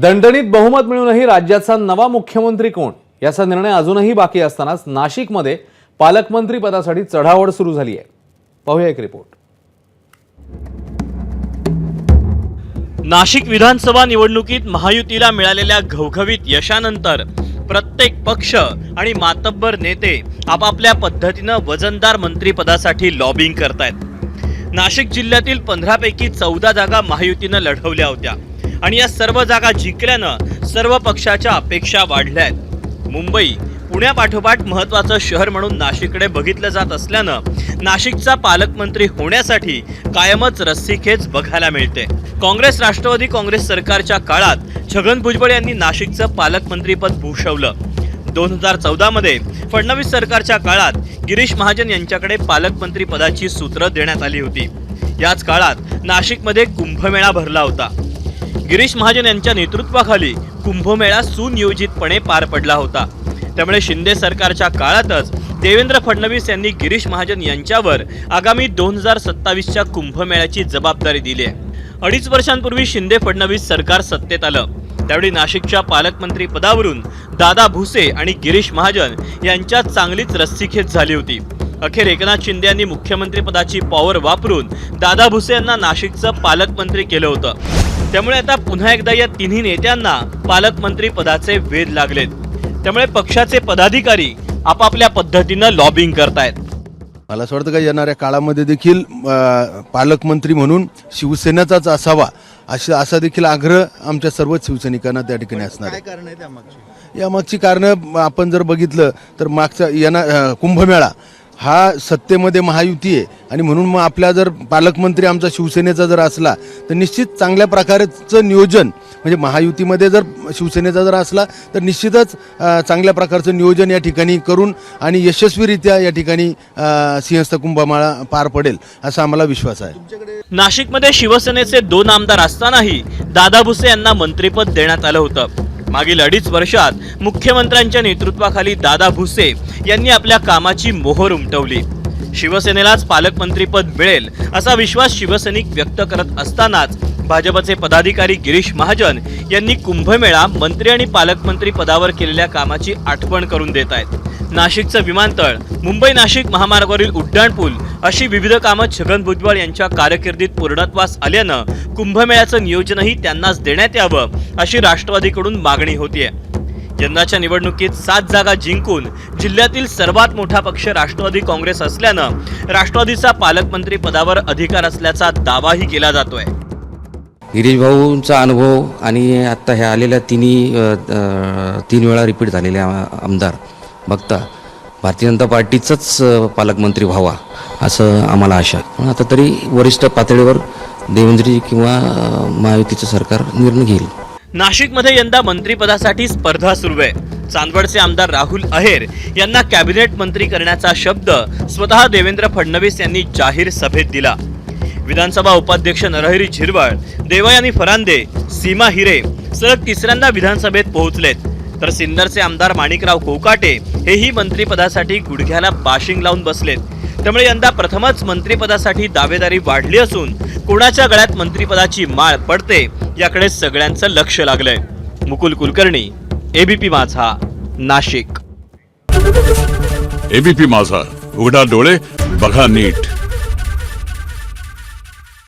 दणदणीत बहुमत मिळूनही राज्याचा नवा मुख्यमंत्री कोण याचा निर्णय अजूनही बाकी असतानाच नाशिकमध्ये पालकमंत्री पदासाठी चढावड सुरू झाली आहे. पाहूया एक रिपोर्ट. नाशिक विधानसभा निवडणुकीत महायुतीला मिळालेल्या घवघवीत यशानंतर प्रत्येक पक्ष आणि मातब्बर नेते आपापल्या पद्धतीनं वजनदार मंत्रीपदासाठी लॉबिंग करतायत. नाशिक जिल्ह्यातील पंधरापैकी चौदा जागा महायुतीनं लढवल्या होत्या. आणि या सर्व जागा जिंकल्यानं सर्व पक्षाच्या अपेक्षा वाढल्या आहेत मुंबई पुण्यापाठोपाठ महत्वाचं शहर म्हणून नाशिककडे बघितलं जात असल्यानं नाशिकचा पालकमंत्री होण्यासाठी कायमच रस्सीखेच बघायला मिळते. काँग्रेस राष्ट्रवादी काँग्रेस सरकारच्या काळात छगन भुजबळ यांनी नाशिकचं पालकमंत्रीपद भूषवलं. दोन हजार चौदामध्ये फडणवीस सरकारच्या काळात गिरीश महाजन यांच्याकडे पालकमंत्री पदाची सूत्र देण्यात आली होती. याच काळात नाशिकमध्ये कुंभमेळा भरला होता. गिरीश महाजन यांच्या नेतृत्वाखाली कुंभमेळा सुनियोजितपणे पार पडला होता. त्यामुळे शिंदे सरकारच्या काळातच देवेंद्र फडणवीस यांनी गिरीश महाजन यांच्यावर आगामी दोन हजार सत्तावीसच्या कुंभमेळ्याची जबाबदारी दिली आहे. अडीच वर्षांपूर्वी शिंदे फडणवीस सरकार सत्तेत आलं. त्यावेळी नाशिकच्या पालकमंत्री पदावरून दादा भुसे आणि गिरीश महाजन यांच्यात चांगलीच रस्सीखेच झाली होती. अखेर एकनाथ शिंदे यांनी मुख्यमंत्री पदाची पॉवर वापरून दादा भुसे यांना नाशिकचं पालकमंत्री केलं होतं. त्यामुळे आता पुन्हा एकदा या तिन्ही नेत्यांना पालकमंत्री पदाचे वेध लागलेत. त्यामुळे पक्षाचे पदाधिकारी आपापल्या पद्धतीनं लॉबिंग करतायत. मला असं वाटतं का येणाऱ्या काळामध्ये देखील पालकमंत्री म्हणून शिवसेनेचाच असावा अशा असा देखील आग्रह आमच्या सर्वच शिवसैनिकांना त्या ठिकाणी असणार आहे. कारण आहे त्यामागची? यामागची कारणं आपण जर बघितलं तर मागचा येणा अ, कुंभमेळा हा सत्तेमध्ये महायुती आहे. आणि म्हणून मग आपला जर पालकमंत्री आमचा शिवसेनेचा जर असला तर निश्चित चांगल्या प्रकारचं नियोजन म्हणजे महायुतीमध्ये जर शिवसेनेचा जर असला तर निश्चितच चांगल्या प्रकारचं नियोजन या ठिकाणी करून आणि यशस्वीरित्या या ठिकाणी सिंहस्थ कुंभमाळा पार पडेल असा आम्हाला विश्वास आहे. नाशिकमध्ये शिवसेनेचे दोन आमदार असतानाही दादा भुसे यांना मंत्रिपद देण्यात आलं होतं. मागील अडीच वर्षात मुख्यमंत्र्यांच्या नेतृत्वाखाली दादा भुसे यांनी आपल्या कामाची मोहर उमटवली. शिवसेनेलाच पालकमंत्रीपद मिळेल असा विश्वास शिवसैनिक व्यक्त करत असतानाच भाजपचे पदाधिकारी गिरीश महाजन यांनी कुंभमेळा मंत्री आणि पालकमंत्री पदावर केलेल्या कामाची आठवण करून देत आहेत. नाशिकचं विमानतळ मुंबई नाशिक महामार्गावरील उड्डाणपूल अशी विविध कामं छगन भुजबळ यांच्या कारकिर्दीत पूर्णत्वास आल्यानं कुंभमेळ्याचं नियोजनही त्यांनाच देण्यात यावं अशी राष्ट्रवादीकडून मागणी होतीये. यंदाच्या निवडणुकीत सात जागा जिंकून जिल्ह्यातील सर्वात मोठा पक्ष राष्ट्रवादी काँग्रेस असल्यानं राष्ट्रवादीचा पालकमंत्री पदावर अधिकार असल्याचा दावाही केला जातोय. गिरीश भाऊंचा अनुभव आणि आत्ता ह्या आलेल्या तिन्ही तीन वेळा रिपीट झालेल्या आ- आमदार. बघता भारतीय जनता पार्टीचंच पालकमंत्री व्हावा असं आम्हाला आशा. पण आता तरी वरिष्ठ पातळीवर देवेंद्रजी किंवा महायुतीचं सरकार निर्णय घेईल. नाशिकमध्ये यंदा मंत्रिपदासाठी स्पर्धा सुरू आहे. चांदवडचे आमदार राहुल अहेर यांना कॅबिनेट मंत्री करण्याचा शब्द स्वतः देवेंद्र फडणवीस यांनी जाहीर सभेत दिला. विधानसभा उपाध्यक्ष नरहरी झिरवळ देवयानी फरांदे सीमा हिरे सलग तिसऱ्यांदा विधानसभेत पोहोचलेत. तर सिन्नरचे आमदार माणिकराव कोकाटे हेही मंत्रिपदासाठी गुडघ्याला बाशिंग लावून बसलेत. त्यामुळे यंदा प्रथमच मंत्रिपदासाठी दावेदारी वाढली असून कोणाच्या गळ्यात मंत्रिपदाची माळ पडते याकडे सगळ्यांचं लक्ष लागलंय. मुकुल कुलकर्णी एबीपी माझा नाशिक. एबीपी माझा. उघडा डोळे बघा नीट.